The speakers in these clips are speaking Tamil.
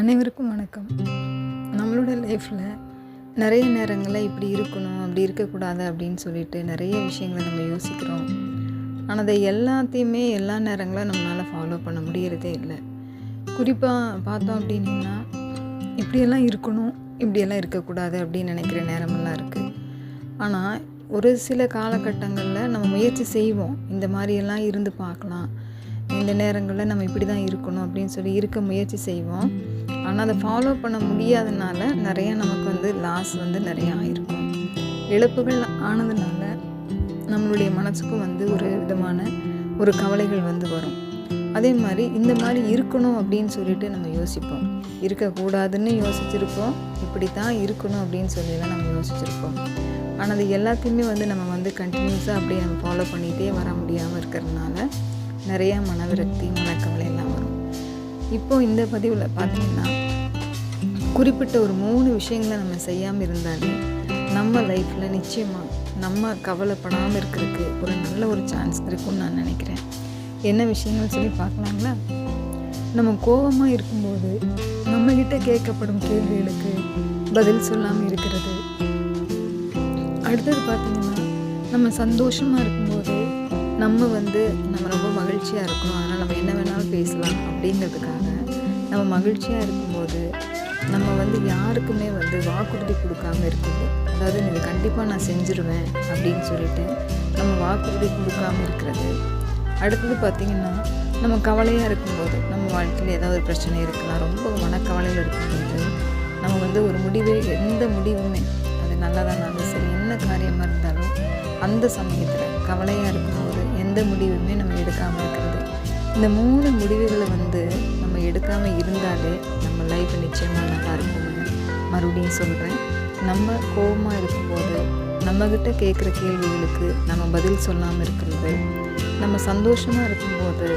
அனைவருக்கும் வணக்கம். நம்மளோட லைஃப்பில் நிறைய நேரங்களில் இப்படி இருக்கணும் அப்படி இருக்கக்கூடாது அப்படின்னு சொல்லிட்டு நிறைய விஷயங்களை நம்ம யோசிக்கிறோம். ஆனால் அதை எல்லாத்தையுமே எல்லா நேரங்களும் நம்மளால் ஃபாலோ பண்ண முடியறதே இல்லை. குறிப்பாக பார்த்தோம் அப்படின்னா இப்படியெல்லாம் இருக்கணும் இப்படியெல்லாம் இருக்கக்கூடாது அப்படின்னு நினைக்கிற நேரமெல்லாம் இருக்குது ஆனால் ஒரு சில காலகட்டங்களில் நம்ம முயற்சி செய்வோம். இந்த மாதிரியெல்லாம் இருந்து பார்க்கலாம். இந்த நேரங்களில் நம்ம இப்படி தான் இருக்கணும் அப்படின்னு சொல்லி இருக்க முயற்சி செய்வோம். ஆனால் அதை ஃபாலோ பண்ண முடியாதனால நிறைய நமக்கு வந்து லாஸ் வந்து நிறையா ஆயிருக்கும். இழப்புகள் ஆனதுனால நம்மளுடைய மனசுக்கும் வந்து ஒரு விதமான ஒரு கவலைகள் வந்து வரும். அதே மாதிரி இந்த மாதிரி இருக்கணும் அப்படின்னு சொல்லிட்டு நம்ம யோசிப்போம். இருக்கக்கூடாதுன்னு யோசிச்சிருப்போம். இப்படி தான் இருக்கணும் அப்படின்னு சொல்லிலாம் நம்ம யோசிச்சிருப்போம். ஆனால் அது எல்லாத்தையுமே வந்து நம்ம வந்து கண்டினியூஸாக அப்படியே நம்ம ஃபாலோ பண்ணிகிட்டே வர முடியாமல் இருக்கிறதுனால நிறையா மனவிரக்தி மனக்கவலை எல்லாம் வரும். இப்போ இந்த பதிவில் பார்த்தீங்கன்னா குறிப்பிட்ட ஒரு மூணு விஷயங்களை நம்ம செய்யாமல் இருந்தாலே நம்ம லைஃப்பில் நிச்சயமாக நம்ம கவலைப்படாமல் இருக்கிறதுக்கு ஒரு நல்ல ஒரு சான்ஸ் இருக்கும்னு நான் நினைக்கிறேன். என்ன விஷயங்கள் சொல்லி பார்க்கலாங்களா? நம்ம கோபமாக இருக்கும்போது நம்மக்கிட்ட கேட்கப்படும் கேள்விகளுக்கு பதில் சொல்லாமல் இருக்கிறது. அடுத்தது பார்த்தீங்கன்னா நம்ம சந்தோஷமாக இருக்கும்போது நம்ம வந்து நம்ம ரொம்ப மகிழ்ச்சியாக இருக்கணும். அதனால் நம்ம என்ன வேணாலும் பேசலாம் அப்படிங்கிறதுக்காக நம்ம மகிழ்ச்சியாக இருக்கும்போது நம்ம வந்து யாருக்குமே வந்து வாக்குறுதி கொடுக்காம இருக்குது அதாவது இது கண்டிப்பாக நான் செஞ்சுருவேன் அப்படின்னு சொல்லிட்டு நம்ம வாக்குறுதி கொடுக்காம இருக்கிறது. அடுத்தது பார்த்திங்கன்னா நம்ம கவலையாக இருக்கும்போது நம்ம வாழ்க்கையில் ஏதாவது ஒரு பிரச்சனை இருக்கலாம். ரொம்ப மனக்கவலையில் இருக்கும்போது நம்ம வந்து ஒரு முடிவே எந்த முடிவுமே அது நல்லதானாலும் சரி என்ன காரியமாக இருந்தாலும் அந்த சமயத்தில் கவலையாக இருக்கும்போது எந்த முடிவுமே நம்ம எடுக்காமல் இருக்கிறது. இந்த மூணு முடிவுகளை வந்து நம்ம எடுக்காமல் இருந்தாலே நம்ம லைஃப் நிச்சயமாக நல்லா இருக்கும்னு மறுபடியும் சொல்கிறேன் நம்ம கோபமாக இருக்கும்போது நம்மக்கிட்ட கேட்குற கேள்விகளுக்கு நம்ம பதில் சொல்லாமல் இருக்கிறது. நம்ம சந்தோஷமாக இருக்கும்போது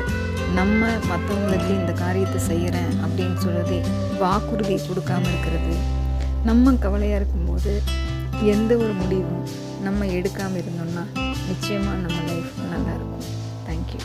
நம்ம மற்றவங்களுக்கு இந்த காரியத்தை செய்கிறேன் அப்படின்னு சொல்லுறது வாக்குறுதி கொடுக்காம இருக்கிறது. நம்ம கவலையாக இருக்கும்போது எந்த ஒரு முடிவும் நம்ம எடுக்காமல் இருந்தோம்னா நிச்சயமாக நம்ம லைஃப் நல்லாயிருக்கும் தேங்க்யூ